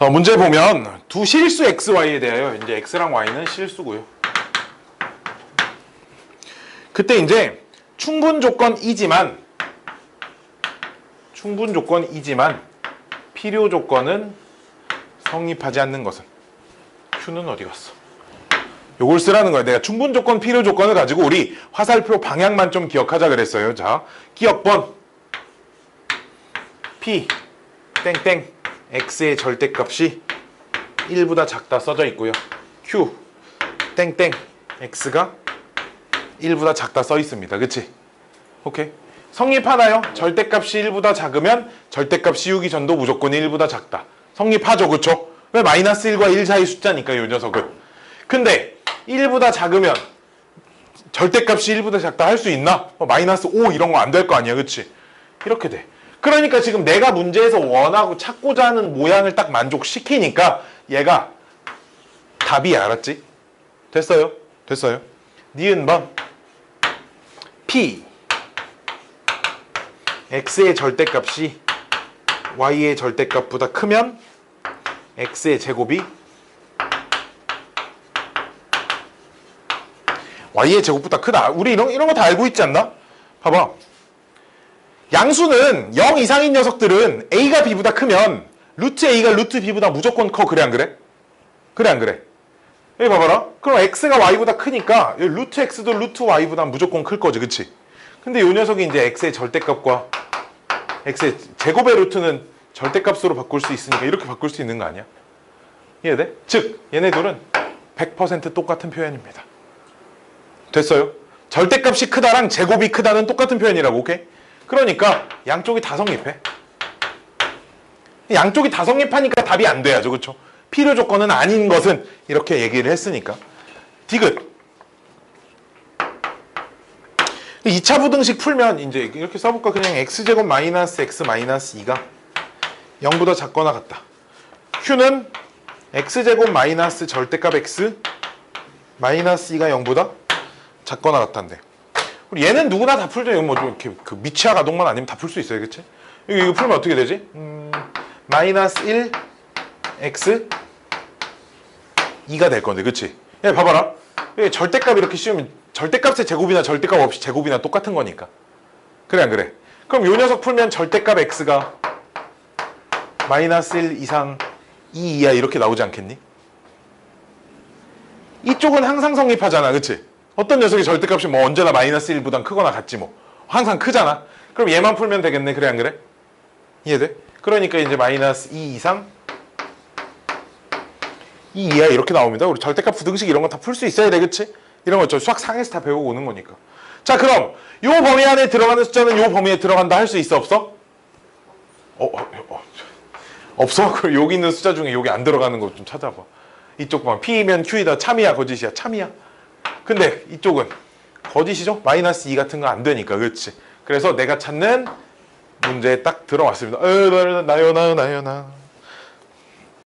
어, 문제 보면 두 실수 xy에 대하여 이제 x랑 y는 실수고요. 그때 이제 충분 조건이지만 충분 조건이지만 필요 조건은 성립하지 않는 것은 q는 어디 갔어? 요걸 쓰라는 거야. 내가 충분 조건, 필요 조건을 가지고 우리 화살표 방향만 좀 기억하자 그랬어요. 자, 기억번 p 땡땡 x의 절대값이 1보다 작다 써져 있고요. q 땡땡 x가 1보다 작다 써 있습니다. 그치? 오케이. 성립하나요? 절대값이 1보다 작으면 절대값 씌우기 전도 무조건 1보다 작다. 성립하죠. 그쵸? 왜 마이너스 1과 1 사이 숫자니까 요 녀석은. 근데 1보다 작으면 절대값이 1보다 작다 할 수 있나? 어, 마이너스 5 이런 거 안 될 거 아니야. 그치? 이렇게 돼. 그러니까 지금 내가 문제에서 원하고 찾고자 하는 모양을 딱 만족시키니까 얘가 답이 알았지? 됐어요? 됐어요? 니은 번 P x의 절대값이 y의 절대값보다 크면 x의 제곱이 y의 제곱보다 크다. 우리 이런 이런 거 다 알고 있지 않나? 봐봐. 양수는 0 이상인 녀석들은 a가 b보다 크면 루트 a가 루트 b보다 무조건 커. 그래 안 그래? 그래 안 그래? 여기 봐봐라. 그럼 x가 y보다 크니까 루트 x도 루트 y보다 무조건 클 거지. 그치? 근데 이 녀석이 이제 x의 절대값과 x의 제곱의 루트는 절대값으로 바꿀 수 있으니까 이렇게 바꿀 수 있는 거 아니야? 이해돼? 즉 얘네들은 100% 똑같은 표현입니다. 됐어요? 절대값이 크다랑 제곱이 크다는 똑같은 표현이라고, 오케이? 그러니까 양쪽이 다 성립해. 양쪽이 다 성립하니까 답이 안 돼야죠, 그렇죠? 필요 조건은 아닌 것은 이렇게 얘기를 했으니까. 디귿. 2차 부등식 풀면 이제 이렇게 써볼까? 그냥 x제곱 마이너스 x 마이너스 2가 0보다 작거나 같다. q는 x제곱 마이너스 절대값 x 마이너스 2가 0보다 작거나 같다인데 얘는 누구나 다 풀죠. 이거 뭐좀 이렇게 그 미치아 가동만 아니면 다 풀 수 있어요, 그렇지? 이거, 이거 풀면 어떻게 되지? 음, 마이너스 1 x 2가 될 건데, 그렇지? 얘 봐봐라. 얘 절대값 이렇게 씌우면 절대값의 제곱이나 절대값 없이 제곱이나 똑같은 거니까. 그래 안 그래? 그럼 요 녀석 풀면 절대값 x가 마이너스 1 이상 2 이하 이렇게 나오지 않겠니? 이쪽은 항상 성립하잖아, 그치? 어떤 녀석이 절대값이 뭐 언제나 마이너스 1보단 크거나 같지 뭐. 항상 크잖아. 그럼 얘만 풀면 되겠네, 그래 안 그래? 이해돼? 그러니까 이제 마이너스 2 이상 2 이하 이렇게 나옵니다. 우리 절대값 부등식 이런 거 다 풀 수 있어야 돼, 그치? 이런 거저 수학 상에서 다 배우고 오는 거니까. 자, 그럼 요 범위 안에 들어가는 숫자는 요 범위에 들어간다 할 수 있어, 없어? 어, 어, 어. 없어? 그럼 여기 있는 숫자 중에 여기 안 들어가는 거 좀 찾아봐. 이쪽 보면 P면 Q이다. 참이야, 거짓이야? 참이야. 근데 이쪽은 거짓이죠? 마이너스 2 같은 거 안 되니까. 그렇지? 그래서 내가 찾는 문제에 딱 들어왔습니다. 어, 나요, 나요, 나요, 나.